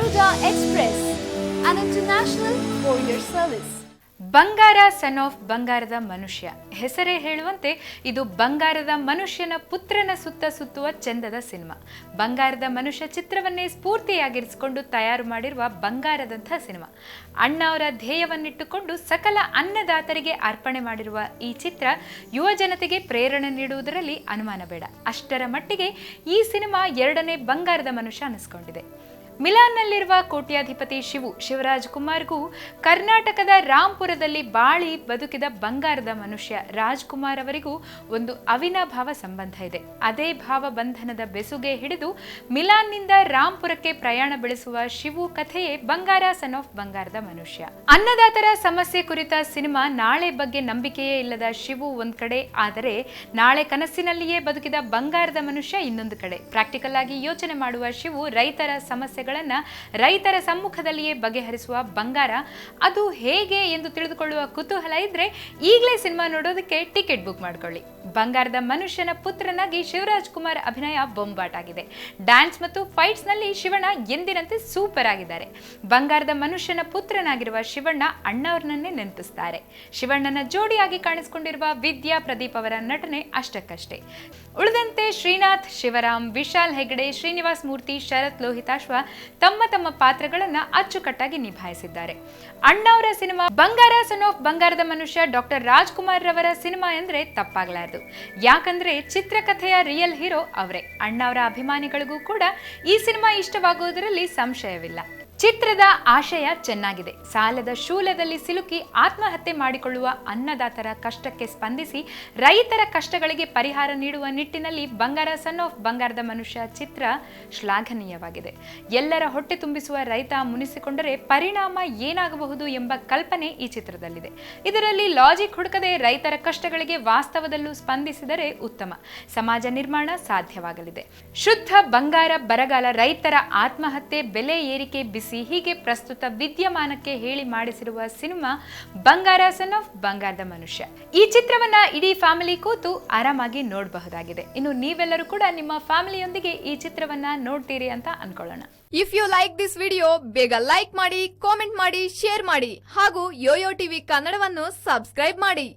Express, an international courier service Bangara son of Bangarada Manushya. ಹೆಸರೇ ಹೇಳುವಂತೆ ಇದು ಬಂಗಾರದ ಮನುಷ್ಯನ ಪುತ್ರನ ಸುತ್ತ ಸುತ್ತುವ ಚಂದದ ಸಿನಿಮಾ. ಬಂಗಾರದ ಮನುಷ್ಯ ಚಿತ್ರವನ್ನೇ ಸ್ಫೂರ್ತಿಯಾಗಿರಿಸಿಕೊಂಡು ತಯಾರು ಮಾಡಿರುವ ಬಂಗಾರದಂಥ ಸಿನಿಮಾ. ಅಣ್ಣ ಧ್ಯೇಯವನ್ನಿಟ್ಟುಕೊಂಡು ಸಕಲ ಅನ್ನದಾತರಿಗೆ ಅರ್ಪಣೆ ಮಾಡಿರುವ ಈ ಚಿತ್ರ ಯುವ ಜನತೆಗೆ ಪ್ರೇರಣೆ ನೀಡುವುದರಲ್ಲಿ ಅನುಮಾನ ಬೇಡ. ಅಷ್ಟರ ಮಟ್ಟಿಗೆ ಈ ಸಿನಿಮಾ ಎರಡನೇ ಬಂಗಾರದ ಮನುಷ್ಯ ಅನಿಸ್ಕೊಂಡಿದೆ ಮಿಲಾನ್ನಲ್ಲಿರುವ ಕೋಟ್ಯಾಧಿಪತಿ ಶಿವು ಶಿವರಾಜ್ ಕುಮಾರ್ಗೂ ಕರ್ನಾಟಕದ ರಾಂಪುರದಲ್ಲಿ ಬಾಳಿ ಬದುಕಿದ ಬಂಗಾರದ ಮನುಷ್ಯ ರಾಜ್ಕುಮಾರ್ ಅವರಿಗೂ ಒಂದು ಅವಿನಾಭಾವ ಸಂಬಂಧ ಇದೆ. ಅದೇ ಭಾವ ಬಂಧನದ ಬೆಸುಗೆ ಹಿಡಿದು ಮಿಲಾನ್ನಿಂದ ರಾಂಪುರಕ್ಕೆ ಪ್ರಯಾಣ ಬೆಳೆಸುವ ಶಿವು ಕಥೆಯೇ ಬಂಗಾರ ಸನ್ ಆಫ್ ಬಂಗಾರದ ಮನುಷ್ಯ. ಅನ್ನದಾತರ ಸಮಸ್ಯೆ ಕುರಿತ ಸಿನಿಮಾ ನಾಳೆ ಬಗ್ಗೆ ನಂಬಿಕೆಯೇ ಇಲ್ಲದ ಶಿವು ಒಂದ್ ಕಡೆ, ಆದರೆ ನಾಳೆ ಕನಸಿನಲ್ಲಿಯೇ ಬದುಕಿದ ಬಂಗಾರದ ಮನುಷ್ಯ ಇನ್ನೊಂದು ಕಡೆ. ಪ್ರಾಕ್ಟಿಕಲ್ ಆಗಿ ಯೋಚನೆ ಮಾಡುವ ಶಿವು ರೈತರ ಸಮಸ್ಯೆಗಳನ್ನ ರೈತರ ಸಮ್ಮುಖದಲ್ಲಿಯೇ ಬಗೆಹರಿಸುವ ಬಂಗಾರ. ಅದು ಹೇಗೆ ಎಂದು ತಿಳಿದುಕೊಳ್ಳುವ ಕುತೂಹಲ ಇದ್ರೆ ಈಗಲೇ ಸಿನಿಮಾ ನೋಡೋದಕ್ಕೆ ಟಿಕೆಟ್ ಬುಕ್ ಮಾಡ್ಕೊಳ್ಳಿ. ಬಂಗಾರದ ಮನುಷ್ಯನ ಪುತ್ರನಾಗಿ ಶಿವರಾಜ್ ಕುಮಾರ್ ಅಭಿನಯ ಬೊಂಬಾಟಾಗಿದೆ. ಡ್ಯಾನ್ಸ್ ಮತ್ತು ಫೈಟ್ಸ್ನಲ್ಲಿ ಶಿವಣ್ಣ ಎಂದಿನಂತೆ ಸೂಪರ್ ಆಗಿದ್ದಾರೆ. ಬಂಗಾರದ ಮನುಷ್ಯನ ಪುತ್ರನಾಗಿರುವ ಶಿವಣ್ಣ ಅಣ್ಣವ್ರನ್ನೇ ನೆನಪಿಸ್ತಾರೆ. ಶಿವಣ್ಣನ ಜೋಡಿಯಾಗಿ ಕಾಣಿಸಿಕೊಂಡಿರುವ ವಿದ್ಯಾ ಪ್ರದೀಪ್ ಅವರ ನಟನೆ ಅಷ್ಟಕ್ಕಷ್ಟೇ. ಉಳಿದಂತೆ ಶ್ರೀನಾಥ್, ಶಿವರಾಮ್, ವಿಶಾಲ್ ಹೆಗಡೆ ಶ್ರೀನಿವಾಸ್ ಮೂರ್ತಿ, ಶರತ್, ಲೋಹಿತಾಶ್ವ ತಮ್ಮ ತಮ್ಮ ಪಾತ್ರಗಳನ್ನ ಅಚ್ಚುಕಟ್ಟಾಗಿ ನಿಭಾಯಿಸಿದ್ದಾರೆ. ಅಣ್ಣವರ cinema Bangara son of Bangarada ಮನುಷ್ಯ ಡಾಕ್ಟರ್ ರಾಜ್ಕುಮಾರ್ ರವರ ಸಿನಿಮಾ ಅಂದ್ರೆ ತಪ್ಪಾಗಲಾರದು. ಯಾಕಂದ್ರೆ ಚಿತ್ರಕಥೆಯ ರಿಯಲ್ ಹೀರೋ ಅವರೇ. ಅಣ್ಣವರ ಅಭಿಮಾನಿಗಳಿಗೂ ಕೂಡ ಈ ಸಿನಿಮಾ ಇಷ್ಟವಾಗುವುದರಲ್ಲಿ ಸಂಶಯವಿಲ್ಲ. ಚಿತ್ರದ ಆಶಯ ಚೆನ್ನಾಗಿದೆ. ಸಾಲದ ಶೂಲದಲ್ಲಿ ಸಿಲುಕಿ ಆತ್ಮಹತ್ಯೆ ಮಾಡಿಕೊಳ್ಳುವ ಅನ್ನದಾತರ ಕಷ್ಟಕ್ಕೆ ಸ್ಪಂದಿಸಿ ರೈತರ ಕಷ್ಟಗಳಿಗೆ ಪರಿಹಾರ ನೀಡುವ ನಿಟ್ಟಿನಲ್ಲಿ ಬಂಗಾರ ಸನ್ ಆಫ್ ಬಂಗಾರದ ಮನುಷ್ಯ ಚಿತ್ರ ಶ್ಲಾಘನೀಯವಾಗಿದೆ. ಎಲ್ಲರ ಹೊಟ್ಟೆ ತುಂಬಿಸುವ ರೈತ ಮುನಿಸಿಕೊಂಡರೆ ಪರಿಣಾಮ ಏನಾಗಬಹುದು ಎಂಬ ಕಲ್ಪನೆ ಈ ಚಿತ್ರದಲ್ಲಿದೆ. ಇದರಲ್ಲಿ ಲಾಜಿಕ್ ಹುಡುಕದೆ ರೈತರ ಕಷ್ಟಗಳಿಗೆ ವಾಸ್ತವದಲ್ಲೂ ಸ್ಪಂದಿಸಿದರೆ ಉತ್ತಮ. ಸಮಾಜ ನಿರ್ಮಾಣ ಸಾಧ್ಯವಾಗಲಿದೆ. ಶುದ್ಧ ಬಂಗಾರ ಬರಗಾಲ ರೈತರ ಆತ್ಮಹತ್ಯೆ ಬೆಲೆ ಏರಿಕೆ ಬಿಸಿ ಹೀಗೆ ಪ್ರಸ್ತುತ ವಿದ್ಯಮಾನಕ್ಕೆ ಹೇಳಿ ಮಾಡಿಸಿರುವ cinema Bangara son of Bangarada Manushya. ಈ ಚಿತ್ರವನ್ನ ಇಡೀ ಫ್ಯಾಮಿಲಿ ಕೂತು ಆರಾಮಾಗಿ ನೋಡಬಹುದಾಗಿದೆ. ಇನ್ನು ನೀವೆಲ್ಲರೂ ಕೂಡ ನಿಮ್ಮ ಫ್ಯಾಮಿಲಿಯೊಂದಿಗೆ ಈ ಚಿತ್ರವನ್ನ ನೋಡ್ತೀರಿ ಅಂತ ಅನ್ಕೊಳ್ಳೋಣ. If you like this video ಬೇಗ ಲೈಕ್ ಮಾಡಿ ಕಾಮೆಂಟ್ ಮಾಡಿ ಶೇರ್ ಮಾಡಿ ಹಾಗೂ ಯೋಯೋ ಟಿವಿ ಕನ್ನಡವನ್ನು ಸಬ್ಸ್ಕ್ರೈಬ್ ಮಾಡಿ.